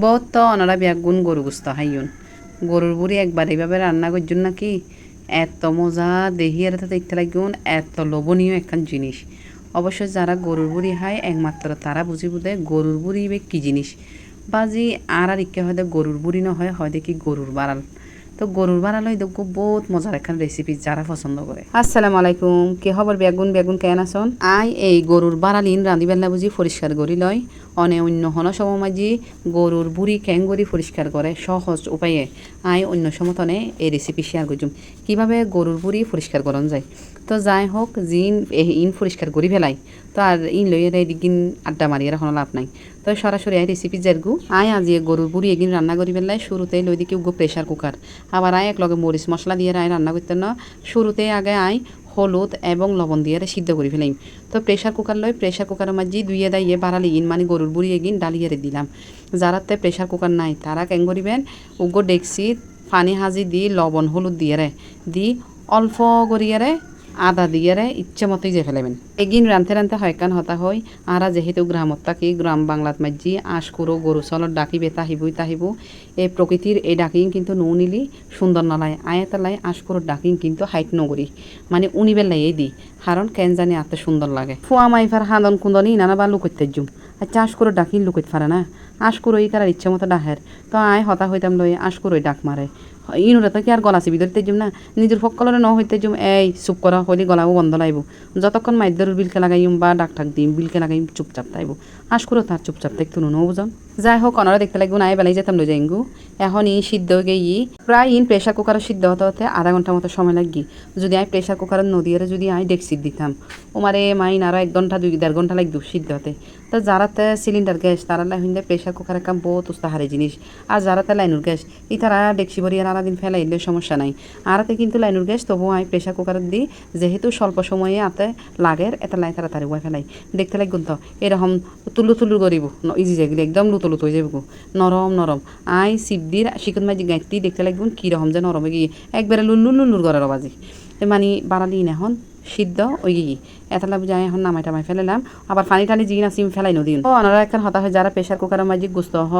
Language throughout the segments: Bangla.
বহুত অনারা বিয়াগুন গরু গুস্ত, হাইয়ুন। গরুর বুড়ি একবার এইভাবে রান্না করছুন নাকি? এত মজা, দেহি আর দেখতে লাগুন, এত লোভনীয় একখান জিনিস। অবশ্য যারা গরুর বুড়ি হয়, একমাত্র তারা বুঝি বুঝে গরুর বুড়ি কী জিনিস। বাজি আর আর ইকে হয়তো গরুর বুড়ি নহয় হয় দেখি গরুর বাড়াল। তো গরুর বাড়াল হয় দেখো বহুত মজার একখান রেসিপি যারা পছন্দ করে। আসসালামু আলাইকুম কে খবর বেগুন? বেগুন কেন আসন আই এই গরুর বাড়ালিন রাঁধি বেলা বুঝি পরিষ্কার করি লয়। অনে অন্য হন সমমাজি গরুর বুড়ি ক্যাং করি পরিষ্কার করে সহজ উপায়ে। আই অন্য সমতনে এই রেসিপি শেয়ার করছুম কীভাবে গরুর বুড়ি পরিষ্কার করন যায়? তো যাই হোক, জিন ইন পরিষ্কার করি ফেলাই। তো আর ইন লইয়ে এদিকিন আড্ডা মারি, আর কোনো লাভ নাই। তো সরাসরি আই রেসিপি জেরগু। আয় আজি গরুর বুড়ি এগিন রান্না করি ফেলাই শুরুতে লই দিকে উগো প্রেশার কুকার আবার আয় একলগে মরিচ মশলা দিয়ে আয় রান্না করতে না। শুরুতে আগে আয় হলুদ এবং লবণ দিয়ে সিদ্ধ করে ফেলাম তো প্রেশার কুকার লই প্রেশার কুকারের মাঝে দুইয়ে দাইয়ে বাড়ালি ইন মানে গরুর বুড়ি এগিন ডালিয়ে দিলাম। যারাতে প্রেশার কুকার নাই, তারা কেন করিবেন? উগো ডেকসি পানি হাজি দি লবণ হলুদ দিয়ে দি অল্প করিয়ে রে আদা দিয়ে রে ইচ্ছে মতোই যে ফেলাবেন এগিন রানতে রানতে হয়কান হতা হয় আরা যেহেতু গ্রামত থাকি গ্রাম বাংলাত মাঝি আশ করো গরু চলত ডাকিবে তাহিবই তাহিব এই প্রকৃতির এই ডাকিং কিন্তু নৌ নিলি সুন্দর নালায়। আয়াতালাই আশ করো ডাকিং কিন্তু হাইট নগরি মানে উনিবেলাই এই দি কারণ কেন জানি আতে সুন্দর লাগে। ফুয়া মাইফার হাদন কুন্দনি, নানা বা লুকইতে জুম আচ্ছা আশ করে ডাকিন লুকইত পারে না। আশ করো এই তার ইচ্ছে মতো ডাহের তো আয় হতা হইতাম লই আশ করোই ডাক মারে ইনুরা তো কি আর গলা চিবি ধরতে না? নিজের ফকলরে ন হইতে যাম এই, চুপ করা হইলে গলাও বন্ধ লাগব। যতক্ষণ মাইদ্যর বিলকে লাগাইম বা ডাক ঠাক দিম, বিলকে লাগাইম চুপচাপ তাইব। আশ করো তার চুপচাপ দেখতে নো বুঝন যাই হোক অনারা দেখতে লাগবো, নাই বেলাই যেতাম লই যাইঙ্গু। এখন ই সিদ্ধ গিয়ে প্রায় ইন প্রেশার কুকারে সিদ্ধ হতে হতে আধা ঘণ্টা মতো সময় লাগি। যদি আই প্রেশার কুকারের নদীয়ারে যদি আই ডেক্সিট দিতাম। ওমারে মাইন আরও এক ঘণ্টা, দুই, দেড় ঘণ্টা লাগতো সিদ্ধ হতে। তো যারাতে সিলিন্ডার গ্যাস তারা লাইন প্রেশার কুকারের কাম বহুত উস্তাহারে জিনিস। আর যারাতে লাইনুর গ্যাস ই তারা ডেক্সি ভরি আর আলাদিন ফেলাইলে সমস্যা নাই। আরাতে কিন্তু লাইনুর গ্যাস তবুও আই প্রেশার কুকারের দিই যেহেতু স্বল্প সময়ে আতে লাগের এটা লাই তাড়াতাড়ি ওয়াই ফেলাই। দেখতে লাগুন তো, এরকম তুলু তুলু করিব ইজি যেগুলি, একদম লুতো লুতো হয়ে যাব নরম নরম আই সিপ দিয়ে শিকত মাঝি গাঁতি দেখতে লাগবেন কীরকম যে নরম হয়ে গিয়ে একবারে লুল্লু লুল্লুর করার বাজি মানে বাড়ালি না এখন সিদ্ধ ওই গিয়ে এতলা বুঝাই এখন নামাই টামাই ফেলালাম আবার পানি টানি জিন আসি ফেলাই নদীন। ও অনারা এখন হতা হয় যারা প্রেশার কুকারের মাঝে গুস্ত হ,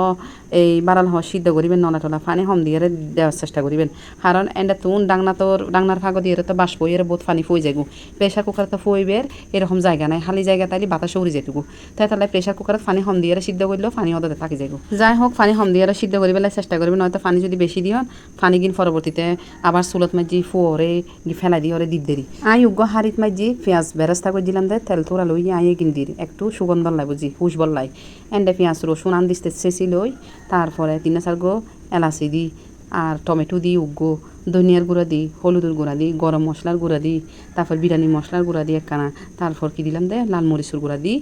এই বাড়াল হ সিদ্ধ করিবেন, নলা টলা পানি হম দিয়ে দেওয়ার চেষ্টা করিবেন। কারণ এন্ডা তুন ডাংনা তোর, ডাংনার ফাঁক দিয়ে তো বাষ্প, এর বহুত পানি ফুই যাগু প্রেশার কুকার তো ফুইবের, এরকম জায়গা নাই, খালি জায়গা তাইলে বাতাস উড়ি যেটুকু তাই তাহলে প্রেশার কুকারত পানি হম দিয়ে সিদ্ধ করলেও পানি হতে থাকি যাগু যাই হোক, পানি হম দিয়ে সিদ্ধ করি পেলাই চেষ্টা করবেন, নয়তো পানি যদি বেশি দিও, পানি গিন পরবর্তীতে আবার চুলত মাঝি ফুয়রে ফেলাই দিয়ে দেরি। আই উগ্র হারিত মাঝি পেঁয়াজ বেরাস্তা করে দিলাম দে, তেল তোরা লই আইয়ে কিন দির। একটু সুগন্ধ লাই বুঝি হুশ বললাই এন্ডে পেঁয়াজ, রসুন আন দিতে চেঁচি লই, তারপরে তিন গো এলাচি দি, আর টমেটো দি, উগ্গো, ধনিয়ার গুঁড়া দিই হলুদের গুঁড়া দিই গরম মশলার গুঁড়া দিই তারপর বিরিয়ানি মশলার গুঁড়া দিই একখানা, তারপর কি দিলাম দে, লাল মরিচুর গুঁড়া দিই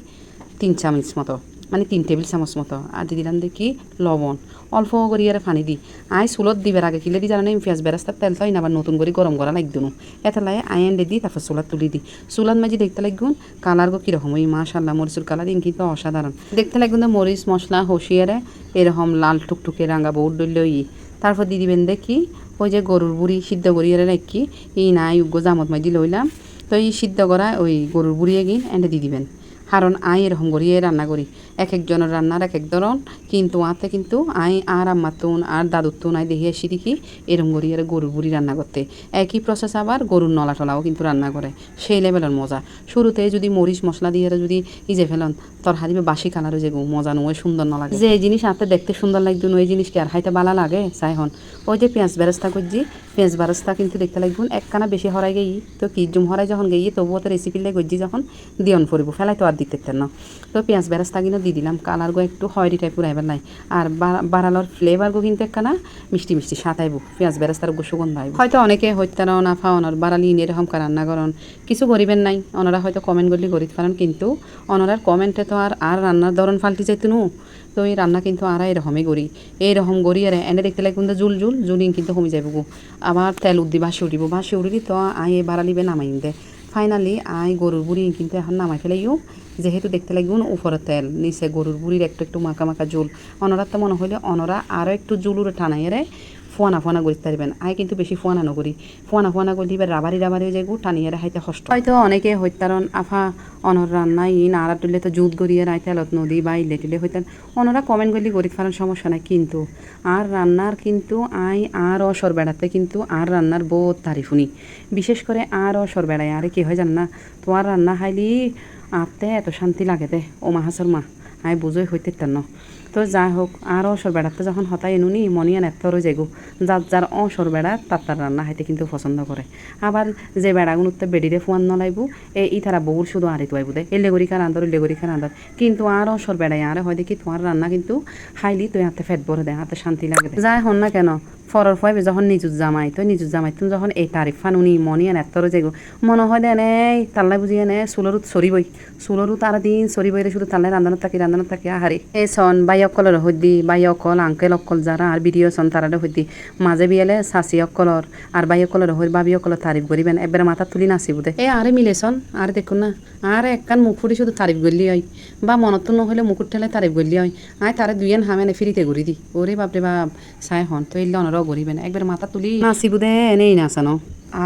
তিন চামচ মতো। মানে তিন টেবিল চামচ মতো। আর দিয়ে দিলাম দেখি লবণ। অল্প করি আর পানি দিই আই চুলত দিবার আগে কিলে দি জানানি, পেঁয়াজ বেরাস্তার তেল তাই আবার নতুন করে গরম করা লাগতো না এটা লাই আই এন্ডে দিই তারপর চুলাত তুলি দিই চুলাত মাঝে দেখতে লাগুন কালার গো কীরকম ওই মাশাল্লাহ মরিচুর কালার ইন কিন্তু অসাধারণ দেখতে লাগুন তো মরিচ মশলা হসিয়ারে এরকম লাল টুকটুকে রাঙা বউর ডইল ই। তারপর দিয়ে দিবেন দেখি, ওই যে গরুর বুড়ি সিদ্ধ করিয়ে নাকি ই নাই উগ্র জামত মাঝি লইলাম তো এই সিদ্ধ করা ওই গরুর বুড়ি এগিন এনে দিয়ে দিবেন। কারণ আই এরকম করিয়ে রান্না করি। এক একজনের রান্নার এক এক ধরন, কিন্তু আতে কিন্তু আই আর আম্মার তুন আর দাদুর তুন আই দেখি আসি দেখি এরকম করি আর গরুর বুড়ি রান্না করতে। একই প্রসেস আবার গরুর নলা টলাও কিন্তু রান্না করে। সেই লেভেলের মজা। শুরুতে যদি মরিচ মশলা দিয়ে যদি ইজে ফেলন তোর হাদিবে বাসি কালারও যে মজা নয়, সুন্দর না লাগে। যে এই জিনিস হাতে দেখতে সুন্দর লাগতো ওই জিনিস কি আর খাইতে ভালো লাগে? চাই হন। ওই যে পেঁয়াজ বেরেস্তা করছি, পেঁয়াজ বেরেস্তা কিন্তু দেখতে লাগবেন একখানা বেশি হরাই গেই, তো কি জুম হরাই যখন গেই, তবুও তো রেসিপি লাই করছি যখন, দিয়ন ফুরিব ফেলাই তো আর দিতে না তো পেঁয়াজ বেরেস্তা কিন্তু দিয়ে দিলাম। কালার গো একটু হয়রি টাইপ উড়াইবার নাই। আর বাড়ালোর ফ্লেভার গো কিন্তু একখানা মিষ্টি মিষ্টি সাঁতাইব পেঁয়াজ বেরেস্তার গো সুগন্ধ আইব। হয়তো অনেকে হইতে না ফাওয়ানোর বাড়ালি এরকম রান্না করন। কিছু করিবেন নাই। ওনারা হয়তো কমেন্ট করলে করিতে পারেন, কিন্তু ওনারার কমেন্টে তো আর আর রান্নার ধরন ফাল্টি যাইতো নু। তো এই রান্না কিন্তু আর এরকমই করি। এইরকম করি আর এনে দেখতে লাগে কিন্তু জুল জুল, জুলিং কিন্তু কমে যাইব আবার তেল উদ্দি ভাসি উঠিব। ভাসি উঠিলি তো এ বাড়ালিবে নামাই দে। ফাইনালি আই গরুর বুড়ি কিন্তু এখন নামাই ফেলাইও। যেহেতু দেখতে লাগুন উপরে তেল, নিচে গরুর বুড়ির একটু একটু মাখা মাখা জুল। অনরার তো মনে হইলে অনরা আরও একটু জুলুরে টানাইয়ে ফোয়ানা ফোয়ানা করিতে পারবেন। আই কিন্তু বেশি ফোয়ানা নকরি। ফোয়ানা ফোয়ানা করলে এবার রাবারি রাবারি হয়ে যায় গো টানিয়ে রাখাইতে কষ্ট। হয়তো অনেকে হইতারন আফা অনর রান্না ই নাড়া তুললে তো জুত গড়িয়ে রাই তেলত নদী বা ইলে টিলে হইতেন। অনরা কমেন্ট করলে গরিব ফারান সমস্যা নাই, কিন্তু আর রান্নার কিন্তু আই আর অসর বেড়াতে কিন্তু আর রান্নার বহুত তারিফ শুনি। বিশেষ করে আর অসর বেড়ায়, আরে কি হয় জান না, তোমার রান্না খাইলি আতে এত শান্তি লাগে দে ও মাহাসর মা, আই বুঝোই হইতে ন তো যাই হোক, আর অসর বেড়াতে যখন হতাই এনুনি মনিয়ান এত্তরও যেগু যার যার অসর বেড়া, তার তার রান্না খাইতে কিন্তু পছন্দ করে। আবার যে বেড়াগুলোতে বেডিরে ফুয়ান নলাইবু, এ ই তারা বউর শুধু আরে তুয়াইবু দে। এলে গরি খান আন্দর এলে গরি খান আন্দর কিন্তু আর অসর বেড়াই আর হয় দেখি তোমার রান্না কিন্তু খাইলি তুই হাতে ফেট ভরে দে হাতে শান্তি লাগে যাই হন না কেন, ফরর ফয়বে যখন নিজুত জামাই, তো নিজুত জামাই তুমি যখন এই তারিফ ফানুনি মনিয়ান এত্তরও যেগু মনে হয় দেন এই তাল্লাই বুঝিয়ে এনে চুলরুত চরিবই চুলরুত আর দিন চরিবই রে শুধু তাল্লাই রান্ধানত থাকি রান্ধানত থাকি, আহারে। এই সন বাই অকলের হদ্দি বাই অকল আঙ্কেল অকল যারা আর ভিডিও সন তারা হদ্দি। মাঝে বিয়েলে সাসি অকলর আর বাই অকলের হই বাবি অকলের তারিফ করিবেন এবারে মাথা তুলি নাচিব দে। এ আরে মিলেছন আর দেখুন না আর একখান মুখ ফুটি শুধু তারিফ গলি হয়। বা মনত নহলে মুকুট ঠেলে তারিফ গলি হয়। আয় তারে দুইয়েন হামেনে ফিরিতে ঘুরি দি। ওরে বাপরে বাপ সাই হন তো এলে অনরাও গরিবেন একবার মাথা তুলি নাচিব দে এনেই নাচানো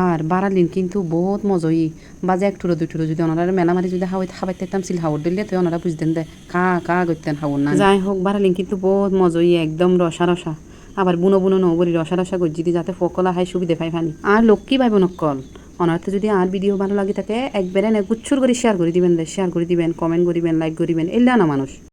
আর বাড়ালিন কিন্তু বহুত মজই বাজে এক টুরো দুই টুরো যদি ওনারা মেলা মারি যদি হাওয়াই খাবাইতে সিল হাওয়ার দিলে তো ওনারা বুঝতেন দে কা কা করতেন হাওয়ার না। যাই হোক বাড়ালিন কিন্তু বহুত মজই একদম রসা রসা। আবার বুনো বুনো নবরি রসা রসা গজ্জি দি যাতে ফকলা হাই সুবিধে পাই ফানি। আর লক্ষ্মী ভাই নকল অনার্থে যদি আর ভিডিও ভালো লাগে থাকে একবারে গুচ্ছুর করে শেয়ার করে দিবেন শেয়ার করে দিবেন কমেন্ট করিবেন লাইক করিবেন এলে না মানুষ।